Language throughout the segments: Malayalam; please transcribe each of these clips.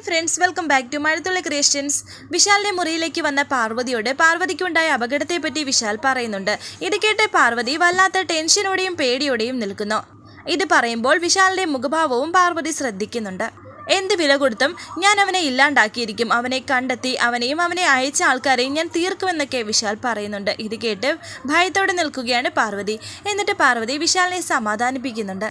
Hi friends welcome back to മഴത്തുള്ള Christians വിശാലിന്റെ മുറിയിലേക്ക് വന്ന പാർവതിയോട് പാർവതിക്കുണ്ടായ അപകടത്തെപ്പറ്റി വിശാൽ പറയുന്നുണ്ട്. ഇത് കേട്ട് പാർവതി വല്ലാത്ത ടെൻഷനോടെയും പേടിയോടെയും നിൽക്കുന്നു. ഇത് പറയുമ്പോൾ വിശാലിന്റെ മുഖഭാവവും പാർവതി ശ്രദ്ധിക്കുന്നുണ്ട്. എന്ത് വില കൊടുത്തും ഞാൻ അവനെ ഇല്ലാണ്ടാക്കിയിരിക്കും. അവനെ കണ്ടെത്തി അവനെയും അവനെ അയച്ച ആൾക്കാരെയും ഞാൻ തീർക്കുമെന്നൊക്കെ വിശാൽ പറയുന്നുണ്ട്. ഇത് കേട്ട് ഭയത്തോടെ നിൽക്കുകയാണ് പാർവതി. എന്നിട്ട് പാർവതി വിശാലിനെ സമാധാനിപ്പിക്കുന്നുണ്ട്.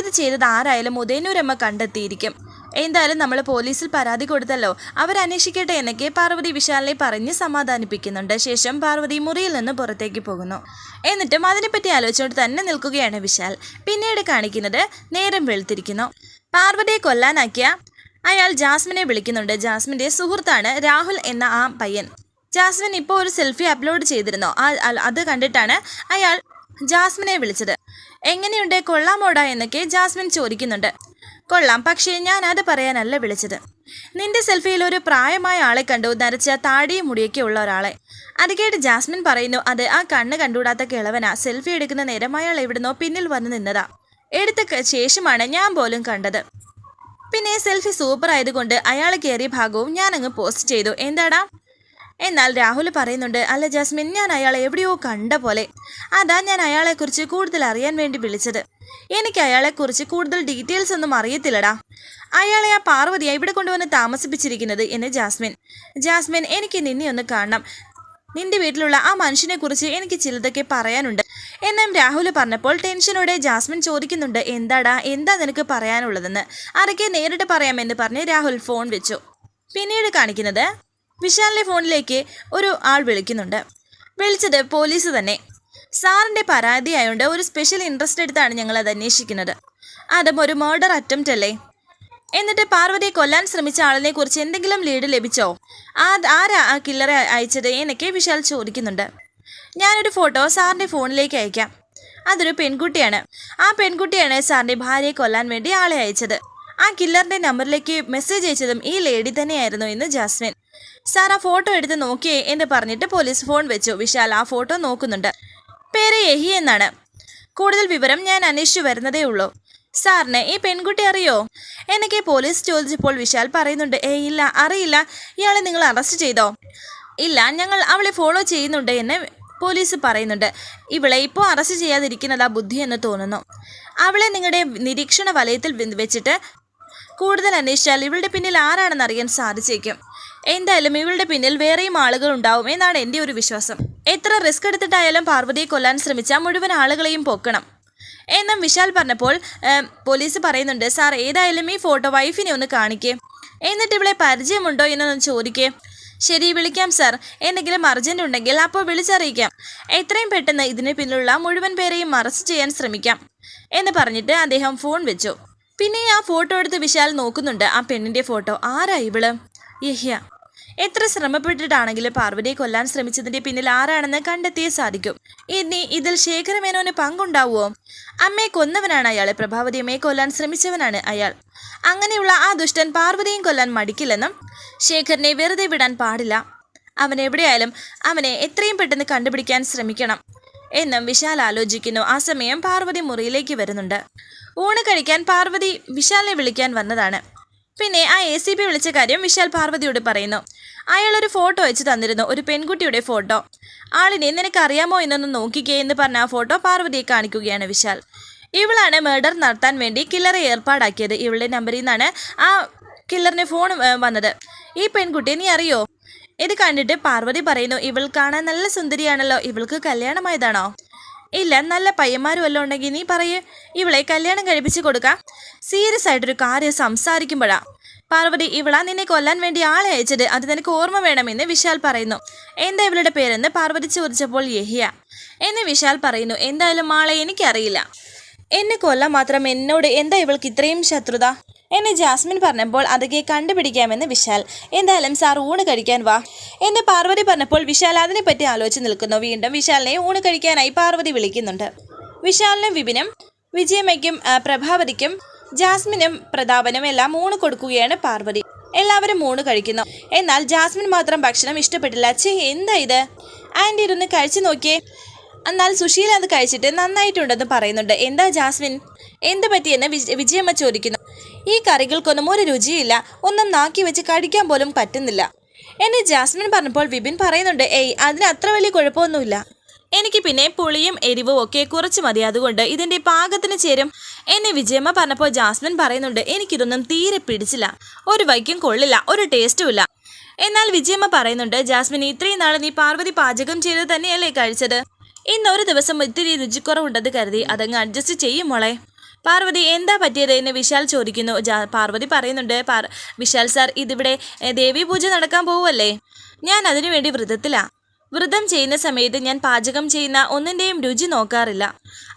ഇത് ചെയ്തത് ആരായാലും ഉദയനൂരമ്മ കണ്ടെത്തിയിരിക്കും. എന്തായാലും നമ്മൾ പോലീസിൽ പരാതി കൊടുത്തല്ലോ. അവരന്വേഷിക്കട്ടെ എന്നൊക്കെ പാർവതി വിശാലിനെ പറഞ്ഞ് സമാധാനിപ്പിക്കുന്നുണ്ട്. ശേഷം പാർവതി മുറിയിൽ നിന്ന് പുറത്തേക്ക് പോകുന്നു. എന്നിട്ടും അതിനെപ്പറ്റി ആലോചിച്ചുകൊണ്ട് തന്നെ നിൽക്കുകയാണ് വിശാൽ. പിന്നീട് കാണിക്കുന്നത് നേരം വെളുത്തിരിക്കുന്നു. പാർവതിയെ കൊല്ലാനാക്കിയ അയാൾ ജാസ്മിനെ വിളിക്കുന്നുണ്ട്. ജാസ്മിന്റെ സുഹൃത്താണ് രാഹുൽ എന്ന ആ പയ്യൻ. ജാസ്മിൻ ഇപ്പോൾ ഒരു സെൽഫി അപ്ലോഡ് ചെയ്തിരുന്നു. അത് കണ്ടിട്ടാണ് അയാൾ ജാസ്മിനെ വിളിച്ചത്. എങ്ങനെയുണ്ട്? കൊള്ളാമോടാ എന്നൊക്കെ ജാസ്മിൻ ചോദിക്കുന്നുണ്ട്. കൊള്ളാം. പക്ഷേ ഞാൻ അത് പറയാനല്ല വിളിച്ചത്. നിന്റെ സെൽഫിയിൽ ഒരു പ്രായമായ ആളെ കണ്ടു നരച്ച താടിയും മുടിയൊക്കെ ഉള്ള ഒരാളെ. അത് കേട്ട് ജാസ്മിൻ പറയുന്നു അത് ആ കണ്ണ് കണ്ടുകൂടാത്ത കിളവനാ. സെൽഫി എടുക്കുന്ന നേരം അയാൾ എവിടുന്നോ പിന്നിൽ വന്ന് നിന്നതാ. എടുത്ത ശേഷമാണ് ഞാൻ പോലും കണ്ടത്. പിന്നെ സെൽഫി സൂപ്പർ ആയതുകൊണ്ട് അയാൾ കയറിയ ഭാഗവും ഞാൻ അങ്ങ് പോസ്റ്റ് ചെയ്തു. എന്താടാ? എന്നാൽ രാഹുൽ പറയുന്നുണ്ട് അല്ല ജാസ്മിൻ ഞാൻ അയാളെ എവിടെയോ കണ്ട പോലെ. അതാ ഞാൻ അയാളെക്കുറിച്ച് കൂടുതൽ അറിയാൻ വേണ്ടി വിളിച്ചത്. എനിക്ക് അയാളെക്കുറിച്ച് കൂടുതൽ ഡീറ്റെയിൽസ് ഒന്നും അറിയത്തില്ലടാ. അയാളെ ആ പാർവതിയെ ഇവിടെ കൊണ്ടുവന്ന് താമസിപ്പിച്ചിരിക്കുന്നത് എന്ന് ജാസ്മിൻ. ജാസ്മിൻ എനിക്ക് നിന്നെ ഒന്ന് കാണണം. നിന്റെ വീട്ടിലുള്ള ആ മനുഷ്യനെ കുറിച്ച് എനിക്ക് ചിലതൊക്കെ പറയാനുണ്ട്. എന്നും രാഹുൽ പറഞ്ഞപ്പോൾ ടെൻഷനോടെ ജാസ്മിൻ ചോദിക്കുന്നുണ്ട് എന്താടാ എന്താ നിനക്ക് പറയാനുള്ളതെന്ന്? അതൊക്കെ നേരിട്ട് പറയാമെന്ന് പറഞ്ഞ് രാഹുൽ ഫോൺ വെച്ചു. പിന്നീട് കാണിക്കുന്നത് വിശാലിന്റെ ഫോണിലേക്ക് ഒരു ആൾ വിളിക്കുന്നുണ്ട്. വിളിച്ചത് പോലീസ് തന്നെ. സാറിന്റെ പരാതി ആയതുകൊണ്ട് ഒരു സ്പെഷ്യൽ ഇൻട്രസ്റ്റ് എടുത്താണ് ഞങ്ങൾ അത് അന്വേഷിക്കുന്നത്. അതും ഒരു മർഡർ അറ്റംപ്റ്റ് അല്ലേ? എന്നിട്ട് പാർവതിയെ കൊല്ലാൻ ശ്രമിച്ച ആളിനെ കുറിച്ച് എന്തെങ്കിലും ലീഡ് ലഭിച്ചോ? ആ ആരാ ആ കില്ലറെ അയച്ചത് എന്നൊക്കെ വിശാൽ ചോദിക്കുന്നുണ്ട്. ഞാനൊരു ഫോട്ടോ സാറിന്റെ ഫോണിലേക്ക് അയക്കാം. അതൊരു പെൺകുട്ടിയാണ്. ആ പെൺകുട്ടിയാണ് സാറിന്റെ ഭാര്യയെ കൊല്ലാൻ വേണ്ടി ആളെ അയച്ചത്. ആ കില്ലറിന്റെ നമ്പറിലേക്ക് മെസ്സേജ് അയച്ചതും ഈ ലേഡി തന്നെയായിരുന്നു എന്ന് ജാസ്മിൻ. സാർ ആ ഫോട്ടോ എടുത്ത് നോക്കിയേ എന്ന് പറഞ്ഞിട്ട് പോലീസ് ഫോൺ വെച്ചു. വിശാൽ ആ ഫോട്ടോ നോക്കുന്നുണ്ട്. പേര് എഹി എന്നാണ്. കൂടുതൽ വിവരം ഞാൻ അന്വേഷിച്ചു വരുന്നതേ ഉള്ളൂ. സാറിന് ഈ പെൺകുട്ടി അറിയോ? എന്നൊക്കെ പോലീസ് ചോദിച്ചപ്പോൾ വിശാൽ പറയുന്നുണ്ട് ഏ ഇല്ല അറിയില്ല. ഇയാളെ നിങ്ങൾ അറസ്റ്റ് ചെയ്തോ? ഇല്ല ഞങ്ങൾ അവളെ ഫോളോ ചെയ്യുന്നുണ്ട് എന്ന് പോലീസ് പറയുന്നുണ്ട്. ഇവളെ ഇപ്പോൾ അറസ്റ്റ് ചെയ്യാതിരിക്കുന്നതാ ബുദ്ധി എന്ന് തോന്നുന്നു. അവളെ നിങ്ങളുടെ നിരീക്ഷണ വലയത്തിൽ വെച്ചിട്ട് കൂടുതൽ അന്വേഷിച്ചാൽ ഇവളുടെ പിന്നിൽ ആരാണെന്ന് അറിയാൻ സാധിച്ചേക്കും. എന്തായാലും ഇവളുടെ പിന്നിൽ വേറെയും ആളുകൾ ഉണ്ടാവും എന്നാണ് എന്റെ ഒരു വിശ്വാസം. എത്ര റിസ്ക് എടുത്തിട്ടായാലും പാർവതിയെ കൊല്ലാൻ ശ്രമിച്ച മുഴുവൻ ആളുകളെയും പൊക്കണം. എന്നും വിശാൽ പറഞ്ഞപ്പോൾ പോലീസ് പറയുന്നുണ്ട് സാർ ഏതായാലും ഈ ഫോട്ടോ വൈഫിനെ ഒന്ന് കാണിക്കേ. എന്നിട്ട് ഇവളെ പരിചയമുണ്ടോ എന്നൊന്ന് ചോദിക്കേ. ശരി വിളിക്കാം സാർ. എന്തെങ്കിലും അർജന്റ് ഉണ്ടെങ്കിൽ അപ്പോൾ വിളിച്ചറിയിക്കാം. എത്രയും പെട്ടെന്ന് ഇതിന് പിന്നിലുള്ള മുഴുവൻ പേരെയും അറസ്റ്റ് ചെയ്യാൻ ശ്രമിക്കാം എന്ന് പറഞ്ഞിട്ട് അദ്ദേഹം ഫോൺ വെച്ചു. പിന്നെ ആ ഫോട്ടോ എടുത്ത് വിശാൽ നോക്കുന്നുണ്ട്. ആ പെണ്ണിന്റെ ഫോട്ടോ ആരാ ഇവൾ? യഹ്യ. എത്ര ശ്രമപ്പെട്ടിട്ടാണെങ്കിലും പാർവതിയെ കൊല്ലാൻ ശ്രമിച്ചതിന്റെ പിന്നിൽ ആരാണെന്ന് കണ്ടെത്തിയേ സാധിക്കും. ഇനി ഇതിൽ ശേഖരമേനോന് പങ്കുണ്ടാവുമോ അമ്മയെ കൊന്നവനാണ് അയാളെ. പ്രഭാവതി അമ്മയെ കൊല്ലാൻ ശ്രമിച്ചവനാണ് അയാൾ. അങ്ങനെയുള്ള ആ ദുഷ്ടൻ പാർവതിയും കൊല്ലാൻ മടിക്കില്ലെന്നും ശേഖരനെ വെറുതെ വിടാൻ പാടില്ല. അവൻ എവിടെയായാലും അവനെ എത്രയും പെട്ടെന്ന് കണ്ടുപിടിക്കാൻ ശ്രമിക്കണം എന്നും വിശാൽ ആലോചിക്കുന്നു. ആ സമയം പാർവതി മുറിയിലേക്ക് വരുന്നുണ്ട്. ഊണ് കഴിക്കാൻ പാർവതി വിശാലിനെ വിളിക്കാൻ വന്നതാണ്. പിന്നെ ആ എ സി പി വിളിച്ച കാര്യം വിശാൽ പാർവതിയോട് പറയുന്നു. അയാൾ ഒരു ഫോട്ടോ വെച്ച് തന്നിരുന്നു. ഒരു പെൺകുട്ടിയുടെ ഫോട്ടോ. ആളിനെ നിനക്കറിയാമോ എന്നൊന്ന് നോക്കിക്കേ എന്ന് പറഞ്ഞ ആ ഫോട്ടോ പാർവതിയെ കാണിക്കുകയാണ് വിശാൽ. ഇവളാണ് മർഡർ നടത്താൻ വേണ്ടി കില്ലറെ ഏർപ്പാടാക്കിയത്. ഇവളുടെ നമ്പറിൽ നിന്നാണ് ആ കില്ലറിന് ഫോൺ വന്നത്. ഈ പെൺകുട്ടിയെ നീ അറിയോ? ഇത് കണ്ടിട്ട് പാർവതി പറയുന്നു ഇവൾ കാണാൻ നല്ല സുന്ദരിയാണല്ലോ. ഇവൾക്ക് കല്യാണമായതാണോ? ഇല്ല നല്ല പയ്യന്മാരും വല്ലതും ഉണ്ടെങ്കിൽ നീ പറയേ. ഇവളെ കല്യാണം കഴിപ്പിച്ച് കൊടുക്കാം. സീരിയസ് ആയിട്ടൊരു കാര്യം സംസാരിക്കുമ്പോഴാ. പാർവതി ഇവളാ നിന്നെ കൊല്ലാൻ വേണ്ടി ആളെ അയച്ചത്. അത് നിനക്ക് ഓർമ്മ വേണമെന്ന് വിശാൽ പറയുന്നു. എന്താ ഇവളുടെ പേരെന്ന് പാർവതി ചോദിച്ചപ്പോൾ യഹിയ. എന്ന് വിശാൽ പറയുന്നു എന്തായാലും ആളെ എനിക്കറിയില്ല. എന്നെ കൊല്ലാൻ മാത്രം എന്നോട് എന്താ ഇവൾക്ക് ഇത്രയും ശത്രുത? എന്നെ ജാസ്മിൻ പറഞ്ഞപ്പോൾ അതൊക്കെ കണ്ടുപിടിക്കാമെന്ന് വിശാൽ. എന്തായാലും സാർ ഊണ് കഴിക്കാൻ വാ. എന്ന് പാർവതി പറഞ്ഞപ്പോൾ വിശാൽ അതിനെപ്പറ്റി ആലോചിച്ച് നിൽക്കുന്നു. വീണ്ടും വിശാലിനെ ഊണ് കഴിക്കാനായി പാർവതി വിളിക്കുന്നുണ്ട്. വിശാലിനും വിപിനും വിജയമ്മയ്ക്കും പ്രഭാവതിക്കും ജാസ്മിനും പ്രതാപനും എല്ലാം ഊണ് കൊടുക്കുകയാണ് പാർവതി. എല്ലാവരും ഊണ് കഴിക്കുന്നു. എന്നാൽ ജാസ്മിൻ മാത്രം ഭക്ഷണം ഇഷ്ടപ്പെട്ടില്ല. ചേ എന്താ ഇത്? ആന്റി ഇരുന്ന് കഴിച്ചു നോക്കിയേ. എന്നാൽ സുശീല അത് കഴിച്ചിട്ട് നന്നായിട്ടുണ്ടെന്ന് പറയുന്നുണ്ട്. എന്താ ജാസ്മിൻ? എന്ത് പറ്റിയെന്ന് വിജ- വിജയമ്മ ചോദിക്കുന്നു. ഈ കറികൾക്കൊന്നും ഒരു രുചിയില്ല. ഒന്നും നാക്കി വെച്ച് കഴിക്കാൻ പോലും പറ്റുന്നില്ല. എന്നെ ജാസ്മിൻ പറഞ്ഞപ്പോൾ വിപിൻ പറയുന്നുണ്ട് ഏയ് അതിന് അത്ര വലിയ കുഴപ്പമൊന്നുമില്ല. എനിക്ക് പിന്നെ പുളിയും എരിവും ഒക്കെ കുറച്ച് മതി. അതുകൊണ്ട് ഇതിന്റെ പാകത്തിന് ചേരും. എന്നെ വിജയമ്മ പറഞ്ഞപ്പോൾ ജാസ്മിൻ പറയുന്നുണ്ട് എനിക്കിതൊന്നും തീരെ പിടിച്ചില്ല. ഒരു വൈക്കും കൊള്ളില്ല. ഒരു ടേസ്റ്റുമില്ല എന്നാൽ വിജയമ്മ പറയുന്നുണ്ട് ജാസ്മിൻ ഇത്രയും നാൾ നീ പാർവതി പാചകം ചെയ്ത് തന്നെയല്ലേ കഴിച്ചത്? ഇന്ന് ഒരു ദിവസം ഇത്തിരി രുചിക്കുറവുണ്ടെന്ന് കരുതി അതങ്ങ് അഡ്ജസ്റ്റ് ചെയ്യും മോളെ. പാർവതി എന്താ പറ്റിയത്? എന്ന് വിശാൽ ചോദിക്കുന്നു. പാർവതി പറയുന്നുണ്ട് പാർ വിശാൽ സാർ ഇതിവിടെ ദേവി പൂജ നടക്കാൻ പോവല്ലേ ഞാൻ അതിനു വേണ്ടി വ്രതത്തിലാ. വ്രതം ചെയ്യുന്ന സമയത്ത് ഞാൻ പാചകം ചെയ്യുന്ന ഒന്നിന്റെയും രുചി നോക്കാറില്ല.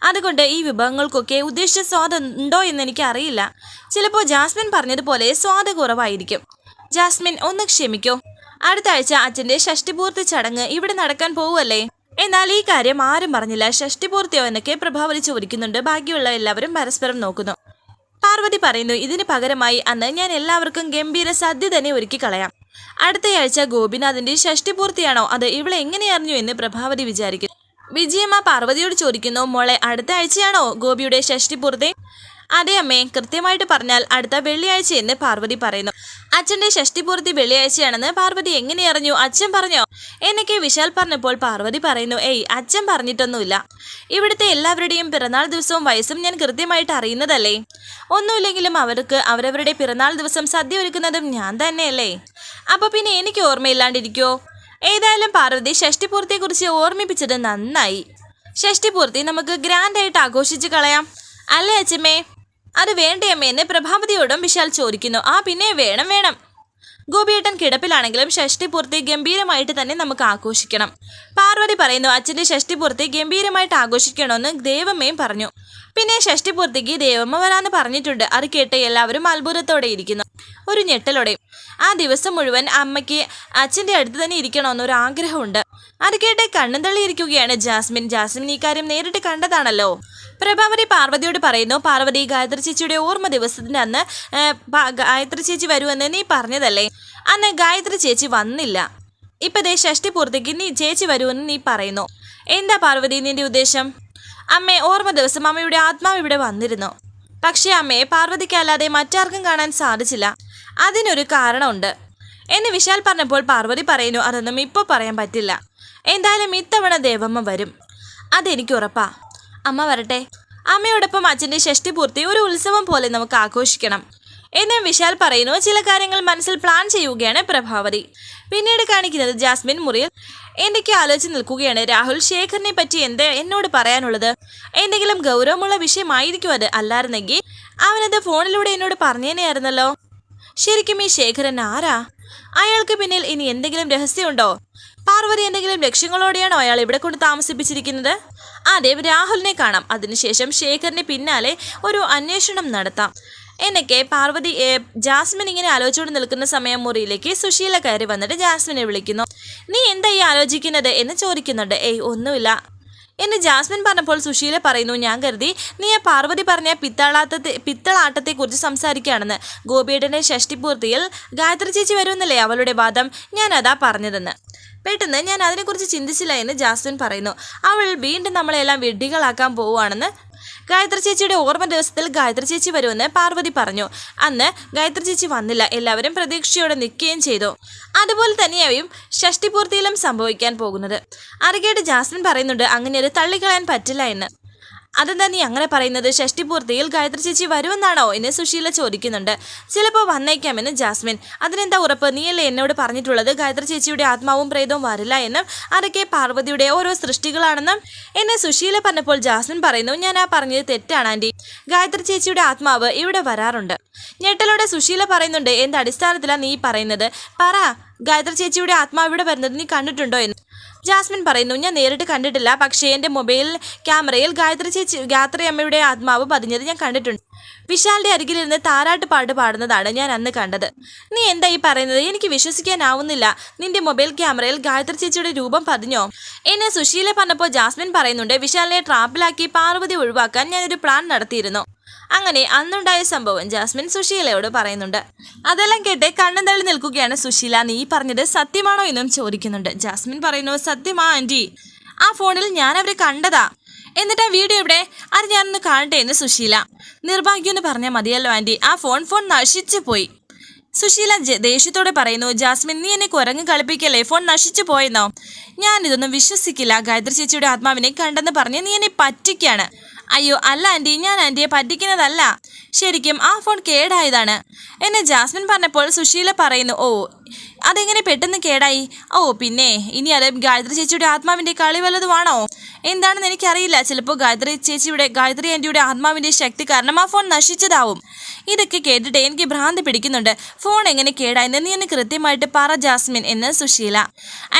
അതുകൊണ്ട് ഈ വിഭവങ്ങൾക്കൊക്കെ ഉദ്ദേശിച്ച സ്വാദ് ഉണ്ടോ എന്ന് എനിക്ക് അറിയില്ല ചിലപ്പോൾ ജാസ്മിൻ പറഞ്ഞതുപോലെ സ്വാദ് കുറവായിരിക്കും. ജാസ്മിൻ ഒന്ന് ക്ഷമിക്കോ. അടുത്ത ആഴ്ച അച്ഛന്റെ ഷഷ്ടിപൂർത്തി ചടങ്ങ് ഇവിടെ നടക്കാൻ പോവുമല്ലേ എന്നാൽ ഈ കാര്യം ആരും പറഞ്ഞില്ല. ഷഷ്ടിപൂർത്തിയോ എന്നൊക്കെ പ്രഭാവലി ചോദിക്കുന്നുണ്ട്. ബാക്കിയുള്ള എല്ലാവരും പരസ്പരം നോക്കുന്നു. പാർവതി പറയുന്നു ഇതിന് പകരമായി അന്ന് ഞാൻ എല്ലാവർക്കും ഗംഭീര സദ്യ തന്നെ ഒരുക്കി കളയാം. അടുത്തയാഴ്ച ഗോപിനാഥിന്റെ ഷഷ്ടി പൂർത്തിയാണോ? അത് ഇവിടെ എങ്ങനെ അറിഞ്ഞു എന്ന് പ്രഭാവതി വിചാരിക്കുന്നു. വിജയമ്മ പാർവതിയോട് ചോദിക്കുന്നു മോളെ അടുത്ത ആഴ്ചയാണോ ഗോപിയുടെ ഷഷ്ടിപൂർത്തി അതെ അമ്മേ കൃത്യമായിട്ട് പറഞ്ഞാൽ അടുത്ത വെള്ളിയാഴ്ച എന്ന് പാർവതി പറയുന്നു. അച്ഛന്റെ ഷഷ്ടിപൂർത്തി വെള്ളിയാഴ്ചയാണെന്ന് പാർവതി എങ്ങനെ അറിഞ്ഞു? അച്ഛൻ പറഞ്ഞോ? എന്നൊക്കെ വിശാൽ പറഞ്ഞപ്പോൾ പാർവതി പറയുന്നു ഏയ് അച്ഛൻ പറഞ്ഞിട്ടൊന്നുമില്ല. ഇവിടുത്തെ എല്ലാവരുടെയും പിറന്നാൾ ദിവസവും വയസ്സും ഞാൻ കൃത്യമായിട്ട് അറിയുന്നതല്ലേ? ഒന്നുമില്ലെങ്കിലും അവർക്ക് അവരവരുടെ പിറന്നാൾ ദിവസം സദ്യ ഒരുക്കുന്നതും ഞാൻ തന്നെയല്ലേ? അപ്പൊ പിന്നെ എനിക്ക് ഓർമ്മയില്ലാണ്ടിരിക്കോ ഏതായാലും പാർവതി ഷഷ്ടിപൂർത്തിയെക്കുറിച്ച് ഓർമ്മിപ്പിച്ചത് നന്നായി. ഷഷ്ടിപൂർത്തി നമുക്ക് ഗ്രാൻഡായിട്ട് ആഘോഷിച്ച് കളയാം. അല്ലേ അച്ഛമ്മേ? അത് വേണ്ടേ അമ്മേ എന്ന് പ്രഭാവതിയോടും വിശാൽ ചോദിക്കുന്നു. ആ പിന്നെ വേണം വേണം. ഗോപിയേട്ടൻ കിടപ്പിലാണെങ്കിലും ഷഷ്ടിപൂർത്തി ഗംഭീരമായിട്ട് തന്നെ നമുക്ക് ആഘോഷിക്കണം. പാർവതി പറയുന്നു അച്ഛന്റെ ഷഷ്ടിപൂർത്തി ഗംഭീരമായിട്ട് ആഘോഷിക്കണമെന്ന് ദേവമ്മയും പറഞ്ഞു. പിന്നെ ഷഷ്ടിപൂർത്തിക്ക് ദേവമ്മ വരാന്ന് പറഞ്ഞിട്ടുണ്ട്. അത് കേട്ട് എല്ലാവരും അത്ഭുതത്തോടെ ഇരിക്കുന്നു. ഒരു ഞെട്ടലോടെ. ആ ദിവസം മുഴുവൻ അമ്മയ്ക്ക് അച്ഛന്റെ അടുത്ത് തന്നെ ഇരിക്കണമെന്നൊരു ആഗ്രഹമുണ്ട്. അത് കേട്ട് കണ്ണും തള്ളിയിരിക്കുകയാണ് ജാസ്മിൻ. ജാസ്മിൻ ഈ കാര്യം നേരിട്ട് കണ്ടതാണല്ലോ. പ്രഭാവതി പാർവതിയോട് പറയുന്നു പാർവതി ഗായത്രി ചേച്ചിയുടെ ഓർമ്മ ദിവസത്തിന് അന്ന് ഗായത്രി ചേച്ചി വരുമെന്ന് നീ പറഞ്ഞതല്ലേ? അന്ന് ഗായത്രി ചേച്ചി വന്നില്ല. ഇപ്പൊ ദേ ഷഷ്ടി പൂർത്തിക്ക് നീ ചേച്ചി വരുമെന്ന് നീ പറയുന്നു. എന്താ പാർവതി നിന്റെ ഉദ്ദേശം? അമ്മേ ഓർമ്മ ദിവസം അമ്മയുടെ ആത്മാവ് ഇവിടെ വന്നിരുന്നു. പക്ഷേ അമ്മയെ പാർവതിക്കല്ലാതെ മറ്റാർക്കും കാണാൻ സാധിച്ചില്ല. അതിനൊരു കാരണമുണ്ട്. എന്ന് വിശാൽ പറഞ്ഞപ്പോൾ പാർവതി പറയുന്നു അതൊന്നും ഇപ്പോൾ പറയാൻ പറ്റില്ല. എന്തായാലും ഇത്തവണ ദേവമ്മ വരും. അതെനിക്ക് ഉറപ്പാ. അമ്മ വരട്ടെ. അമ്മയോടൊപ്പം അച്ഛന്റെ ഷഷ്ടി പൂർത്തി ഒരു ഉത്സവം പോലെ നമുക്ക് ആഘോഷിക്കണം. എന്നും വിശാൽ പറയുന്നു. ചില കാര്യങ്ങൾ മനസ്സിൽ പ്ലാൻ ചെയ്യുകയാണ് പ്രഭാവതി. പിന്നീട് കാണിക്കുന്നത് ജാസ്മിൻ മുറിയിൽ എന്തൊക്കെ ആലോചിച്ച് നിൽക്കുകയാണ്. രാഹുൽ ശേഖറിനെ പറ്റി എന്ത് എന്നോട് പറയാനുള്ളത്? എന്തെങ്കിലും ഗൗരവമുള്ള വിഷയമായിരിക്കും അത് അല്ലായിരുന്നെങ്കിൽ അവനത് ഫോണിലൂടെ എന്നോട് പറഞ്ഞേനെയായിരുന്നല്ലോ. ശരിക്കും ഈ ശേഖരൻ ആരാ? അയാൾക്ക് പിന്നിൽ ഇനി എന്തെങ്കിലും രഹസ്യമുണ്ടോ? പാർവതി എന്തെങ്കിലും ലക്ഷ്യങ്ങളോടെയാണോ അയാൾ ഇവിടെ കൊണ്ട് താമസിപ്പിച്ചിരിക്കുന്നത്? അതെ രാഹുലിനെ കാണാം. അതിനുശേഷം ശേഖറിന് പിന്നാലെ ഒരു അന്വേഷണം നടത്താം. എന്നൊക്കെ പാർവതി ജാസ്മിൻ ഇങ്ങനെ ആലോചിച്ചുകൊണ്ട് നിൽക്കുന്ന സമയം മുറിയിലേക്ക് സുശീല കയറി വന്നിട്ട് ജാസ്മിനെ വിളിക്കുന്നു. നീ എന്താ ഈ ആലോചിക്കുന്നത്? എന്ന് ചോദിക്കുന്നുണ്ട്. ഏയ് ഒന്നുമില്ല. എന്ന് ജാസ്മിൻ പറഞ്ഞപ്പോൾ സുശീല പറയുന്നു ഞാൻ കരുതി നീ ആ പാർവതി പറഞ്ഞ പിത്തളാട്ടത്തെ പിത്തളാട്ടത്തെക്കുറിച്ച് സംസാരിക്കുകയാണെന്ന്. ഗോപിയേട്ടന്റെ ഷഷ്ടിപൂർത്തിയിൽ ഗായത്രി ചേച്ചി വരുമെന്നല്ലേ അവളുടെ വാദം? ഞാൻ അതാ പറഞ്ഞതെന്ന്. പെട്ടെന്ന് ഞാൻ അതിനെക്കുറിച്ച് ചിന്തിച്ചില്ല എന്ന് ജാസ്മിൻ പറയുന്നു. അവൾ വീണ്ടും നമ്മളെല്ലാം വിഡ്ഢികളാക്കാൻ പോവുകയാണെന്ന് ഗായത്രി ചേച്ചിയുടെ ഓർമ്മ ദിവസത്തിൽ ഗായത്രി ചേച്ചി വരുമെന്ന് പാർവതി പറഞ്ഞു. അന്ന് ഗായത്രി ചേച്ചി വന്നില്ല. എല്ലാവരും പ്രതീക്ഷയോടെ നിൽക്കുകയും ചെയ്തു. അതുപോലെ തന്നെയാവും ഷഷ്ടിപൂർത്തിയിലും സംഭവിക്കാൻ പോകുന്നത്. അത് ജാസ്മിൻ പറയുന്നുണ്ട് അങ്ങനെ ഒരു തള്ളിക്കളയാൻ പറ്റില്ല എന്ന്. അതെന്താ നീ അങ്ങനെ പറയുന്നത് ഷഷ്ടിപൂർത്തിയിൽ ഗായത്രി ചേച്ചി വരുമെന്നാണോ? എന്ന് സുശീല ചോദിക്കുന്നുണ്ട്. ചിലപ്പോൾ വന്നേക്കാമെന്ന് ജാസ്മിൻ. അതിനെന്താ ഉറപ്പ്? നീയല്ലേ എന്നോട് പറഞ്ഞിട്ടുള്ളത്? ഗായത്രി ചേച്ചിയുടെ ആത്മാവും പ്രേതവും വരില്ല എന്നും അതൊക്കെ പാർവതിയുടെ ഓരോ സൃഷ്ടികളാണെന്നും എന്നെ സുശീല പറഞ്ഞപ്പോൾ ജാസ്മിൻ പറയുന്നു ഞാൻ ആ പറഞ്ഞത് തെറ്റാണ് ആന്റി ഗായത്രി ചേച്ചിയുടെ ആത്മാവ് ഇവിടെ വരാറുണ്ട്. ഞെട്ടലോടെ സുശീല പറയുന്നുണ്ട് എന്ത് അടിസ്ഥാനത്തിലാണ് നീ പറയുന്നത്? പറ. ഗായത്രി ചേച്ചിയുടെ ആത്മാവ് ഇവിടെ വരുന്നത് നീ കണ്ടിട്ടുണ്ടോ എന്ന്. ജാസ്മിൻ പറയുന്നു ഞാൻ നേരിട്ട് കണ്ടിട്ടില്ല പക്ഷേ എന്റെ മൊബൈൽ ക്യാമറയിൽ ഗായത്രി ചേച്ചി ഗായത്രി അമ്മയുടെ ആത്മാവ് പതിഞ്ഞത് ഞാൻ കണ്ടിട്ടുണ്ട്. വിശാലിന്റെ അരികിലിരുന്ന് താരാട്ട് പാട്ട് പാടുന്നതാണ് ഞാൻ അന്ന് കണ്ടത്. നീ എന്താ ഈ പറയുന്നത്? എനിക്ക് വിശ്വസിക്കാനാവുന്നില്ല. നിന്റെ മൊബൈൽ ക്യാമറയിൽ ഗായത്രി ചേച്ചിയുടെ രൂപം പതിഞ്ഞോ? എന്നെ സുശീല പറഞ്ഞപ്പോൾ ജാസ്മിൻ പറയുന്നുണ്ട് വിശാലിനെ ട്രാപ്പിലാക്കി പാർവതി ഒഴിവാക്കാൻ ഞാനൊരു പ്ലാൻ നടത്തിയിരുന്നു. അങ്ങനെ അന്നുണ്ടായ സംഭവം ജാസ്മിൻ സുശീലയോട് പറയുന്നുണ്ട്. അതെല്ലാം കേട്ട് കണ്ണും തള്ളി നിൽക്കുകയാണ് സുശീല. നീ പറഞ്ഞത് സത്യമാണോ എന്നും ചോദിക്കുന്നുണ്ട്. ജാസ്മിൻ പറയുന്നു സത്യമാ ആന്റി ആ ഫോണിൽ ഞാൻ അവരെ കണ്ടതാ. എന്നിട്ട് ആ വീഡിയോ ഇവിടെ അത് ഞാനൊന്ന് കാണട്ടെ എന്ന് സുശീല. നിർഭാഗ്യം എന്ന് പറഞ്ഞാൽ മതിയല്ലോ ആന്റി ആ ഫോൺ ഫോൺ നശിച്ചു പോയി. സുശീല ദേഷ്യത്തോടെ പറയുന്നു ജാസ്മിൻ നീ എന്നെ കുരങ്ങ് കളിപ്പിക്കല്ലേ? ഫോൺ നശിച്ചു പോയെന്നോ? ഞാൻ ഇതൊന്നും വിശ്വസിക്കില്ല. ഗായത്രി ചേച്ചിയുടെ ആത്മാവിനെ കണ്ടെന്ന് പറഞ്ഞ് നീ എന്നെ പറ്റിക്കാണ്. അയ്യോ അല്ല ആന്റി ഞാൻ ആന്റിയെ പറ്റിക്കുന്നതല്ല. ശരിക്കും ആ ഫോൺ കേടായതാണ്. എന്നെ ജാസ്മിൻ പറഞ്ഞപ്പോൾ സുശീല പറയുന്നു ഓ അതെങ്ങനെ പെട്ടെന്ന് കേടായി? ഓ പിന്നെ ഇനി അത് ഗായത്രി ചേച്ചിയുടെ ആത്മാവിന്റെ കളി വല്ലതുമാണോ? എന്താണെന്ന് എനിക്കറിയില്ല. ചിലപ്പോൾ ഗായത്രി ചേച്ചിയുടെ ഗായത്രി ആന്റിയുടെ ആത്മാവിന്റെ ശക്തി കാരണം ആ ഫോൺ നശിച്ചതാവും. ഇതൊക്കെ കേട്ടിട്ട് എനിക്ക് ഭ്രാന്ത് പിടിക്കുന്നുണ്ട്. ഫോൺ എങ്ങനെ കേടായെന്ന് നീ ഒന്ന് കൃത്യമായിട്ട് പറ ജാസ്മിൻ എന്ന് സുശീല.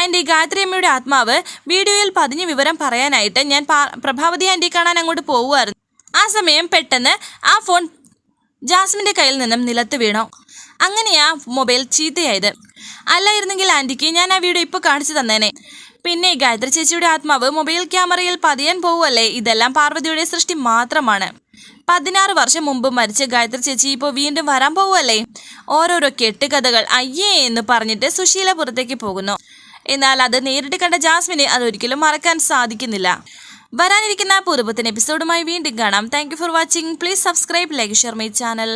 ആന്റി ഗായത്രി അമ്മയുടെ ആത്മാവ് വീഡിയോയിൽ പതിഞ്ഞ വിവരം പറയാനായിട്ട് ഞാൻ പ്രഭാവതി ആന്റി കാണാൻ അങ്ങോട്ട് പോവുമായിരുന്നു. ആ സമയം പെട്ടെന്ന് ആ ഫോൺ ജാസ്മിന്റെ കയ്യിൽ നിന്നും നിലത്ത് വീണു. അങ്ങനെ ആ മൊബൈൽ ചീത്തയായത്. അല്ലായിരുന്നെങ്കിൽ ആന്റിക്ക് ഞാൻ ആ വീഡിയോ ഇപ്പോൾ കാണിച്ചു തന്നേനെ. പിന്നെ ഗായത്രി ചേച്ചിയുടെ ആത്മാവ് മൊബൈൽ ക്യാമറയിൽ പതിയാൻ പോവുമല്ലേ ഇതെല്ലാം പാർവതിയുടെ സൃഷ്ടി മാത്രമാണ്. പതിനാറ് വർഷം മുമ്പ് മരിച്ച ഗായത്രി ചേച്ചി ഇപ്പോൾ വീണ്ടും വരാൻ പോവുമല്ലേ ഓരോരോ കെട്ടുകഥകൾ അയ്യേ എന്ന് പറഞ്ഞിട്ട് സുശീല പുറത്തേക്ക് പോകുന്നു. എന്നാൽ അത് നേരിട്ട് കണ്ട ജാസ്മിന് അതൊരിക്കലും മറക്കാൻ സാധിക്കുന്നില്ല. വരാനിരിക്കുന്ന പൂർവത്തിന് എപ്പിസോഡുമായി വീണ്ടും കാണാം. Thank for watching please subscribe like share my channel